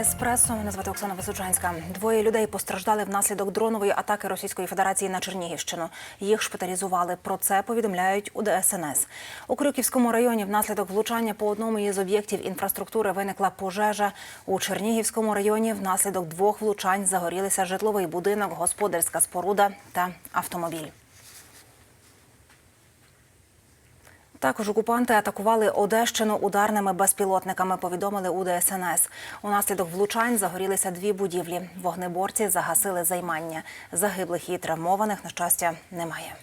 еспресо. Мене звати Оксана Височанська. Двоє людей постраждали внаслідок дронової атаки Російської Федерації на Чернігівщину. Їх шпиталізували. Про це повідомляють у ДСНС. У Крюківському районі внаслідок влучання по одному із об'єктів інфраструктури виникла пожежа. У Чернігівському районі внаслідок двох влучань загорілися житловий будинок, господарська споруда та автомобіль. Також окупанти атакували Одещину ударними безпілотниками. Повідомили у ДСНС. Унаслідок влучань загорілися дві будівлі. Вогнеборці загасили займання. Загиблих і травмованих на щастя немає.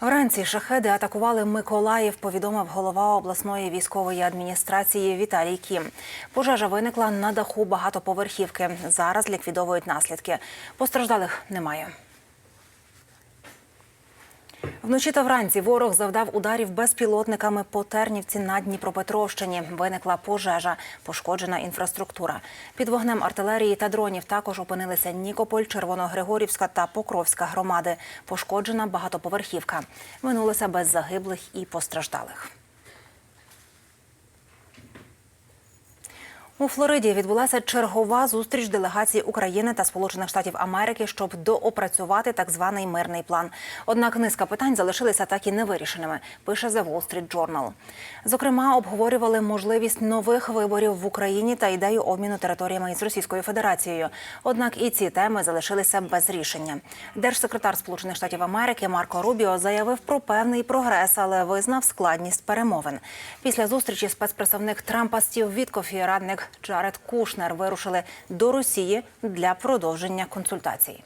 Вранці шахеди атакували Миколаїв, повідомив голова обласної військової адміністрації Віталій Кім. Пожежа виникла на даху багатоповерхівки. Зараз ліквідовують наслідки. Постраждалих немає. Вночі та вранці ворог завдав ударів безпілотниками по Тернівці на Дніпропетровщині. Виникла пожежа, пошкоджена інфраструктура. Під вогнем артилерії та дронів також опинилися Нікополь, Червоногригорівська та Покровська громади. Пошкоджена багатоповерхівка. Минулися без загиблих і постраждалих. У Флориді відбулася чергова зустріч делегацій України та Сполучених Штатів Америки, щоб доопрацювати так званий мирний план. Однак низка питань залишилися так і невирішеними. Пише The Wall Street Journal. Зокрема, обговорювали можливість нових виборів в Україні та ідею обміну територіями із Російською Федерацією. Однак і ці теми залишилися без рішення. Держсекретар Сполучених Штатів Америки Марко Рубіо заявив про певний прогрес, але визнав складність перемовин. Після зустрічі спецпредставник Трампа Стів Віткоф радник Джаред Кушнер вирушили до Росії для продовження консультацій.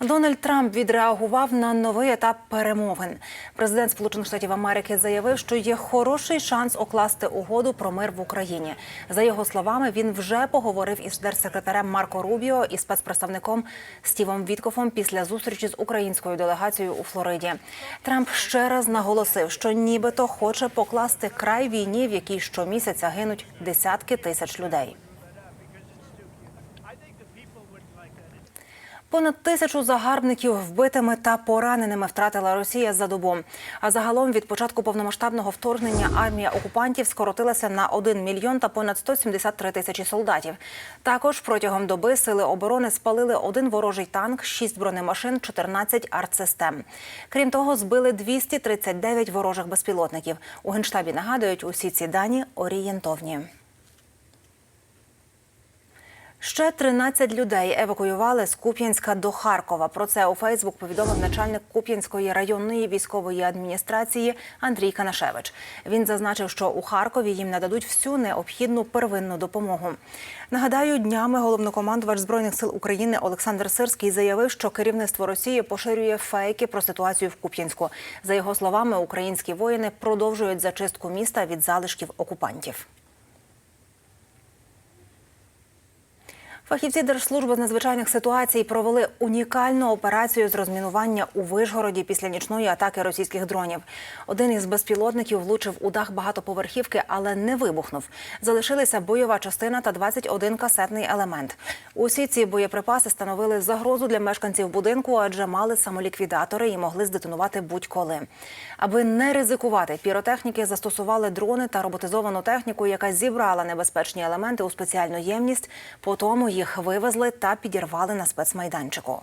Дональд Трамп відреагував на новий етап перемовин. Президент Сполучених Штатів Америки заявив, що є хороший шанс окласти угоду про мир в Україні. За його словами, він вже поговорив із держсекретарем Марко Рубіо і спецпредставником Стівом Віткофом після зустрічі з українською делегацією у Флориді. Трамп ще раз наголосив, що нібито хоче покласти край війні, в якій щомісяця гинуть десятки тисяч людей. Понад тисячу загарбників вбитими та пораненими втратила Росія за добу. А загалом від початку повномасштабного вторгнення армія окупантів скоротилася на 1 мільйон та понад 173 тисячі солдатів. Також протягом доби сили оборони спалили один ворожий танк, 6 бронемашин, 14 артсистем. Крім того, збили 239 ворожих безпілотників. У генштабі нагадують, усі ці дані орієнтовні. Ще 13 людей евакуювали з Куп'янська до Харкова. Про це у Фейсбук повідомив начальник Куп'янської районної військової адміністрації Андрій Канашевич. Він зазначив, що у Харкові їм нададуть всю необхідну первинну допомогу. Нагадаю, днями головнокомандувач збройних сил України Олександр Сирський заявив, що керівництво Росії поширює фейки про ситуацію в Куп'янську. За його словами, українські воїни продовжують зачистку міста від залишків окупантів. Фахівці Держслужби з надзвичайних ситуацій провели унікальну операцію з розмінування у Вишгороді після нічної атаки російських дронів. Один із безпілотників влучив у дах багатоповерхівки, але не вибухнув. Залишилися бойова частина та 21 касетний елемент. Усі ці боєприпаси становили загрозу для мешканців будинку, адже мали самоліквідатори і могли здетонувати будь-коли. Аби не ризикувати, піротехніки застосували дрони та роботизовану техніку, яка зібрала небезпечні елементи у спеціальну ємність. По тому їх вивезли та підірвали на спецмайданчику.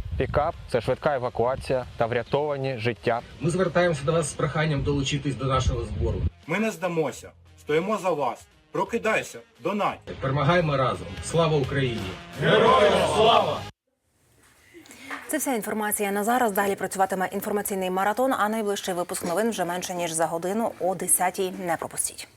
Пікап це швидка евакуація та врятовані життя. Ми звертаємося до вас з проханням долучитись до нашого збору. Ми не здамося. Стоїмо за вас. Прокидайся, донать. Перемагаємо разом. Слава Україні! Героям слава! Це вся інформація на зараз. Далі працюватиме інформаційний маратон. А найближчий випуск новин вже менше ніж за годину о 10-й. Не пропустіть.